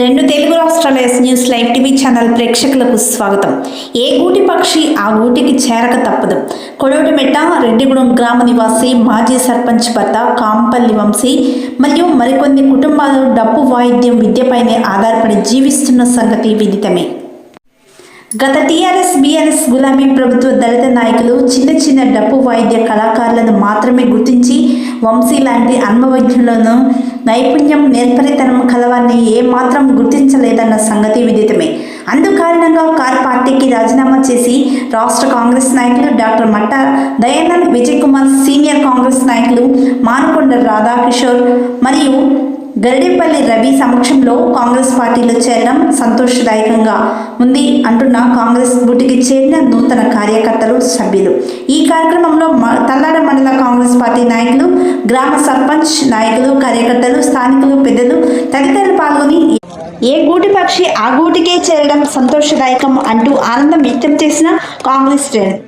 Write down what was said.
రెండు తెలుగు రాష్ట్రాల S news live TV channel ప్రేక్షకులకు స్వాగతం. ఏ గూటి పక్షి ఆ గూటికి చేరక తప్పదు. కొడవటిమెట్ట రెడ్డిగూడెం గ్రామ నివాసి మాజీ సర్పంచ్ భర్త కాంపల్లి వంశీ మరియు మరికొన్ని కుటుంబాలు డప్పు వాయిద్యం విద్యపైనే ఆధారపడి జీవిస్తున్న సంగతి విదితమే. గత టీఆర్ఎస్ బీఆర్ఎస్ గులాబీ ప్రభుత్వ దళిత నాయకులు చిన్న చిన్న డప్పు వాయిద్య కళాకారులను మాత్రమే గుర్తించి వంశీ లాంటి అనుభవజ్ఞులను నైపుణ్యం నేర్పరితనం కలవాన్ని ఏమాత్రం గుర్తించలేదన్న సంగతి విదితమే. అందుకారణంగా కార్ పార్టీకి రాజీనామా చేసి రాష్ట్ర కాంగ్రెస్ నాయకులు డాక్టర్ మట్ట దయానంద్ విజయ్ కుమార్ సీనియర్ కాంగ్రెస్ నాయకులు మానకొండ రాధాకిషోర్ మరియు గరిడేపల్లి రవి సమక్షంలో కాంగ్రెస్ పార్టీలో చేరడం సంతోషదాయకంగా ఉంది అంటున్న కాంగ్రెస్ బుటికి చేరిన నూతన కార్యకర్తలు సభ్యులు. ఈ కార్యక్రమంలో మ- తల్లాడ మండల కాంగ్రెస్ పార్టీ నాయకులు గ్రామ సర్పంచ్ నాయకులు కార్యకర్తలు స్థానికులు పెద్దలు తదితరులు పాల్గొని ఏ గూటి పక్షి ఆ గూటికే చేరడం సంతోషదాయకం అంటూ ఆనందం వ్యక్తం చేసిన కాంగ్రెస్ శ్రేణి.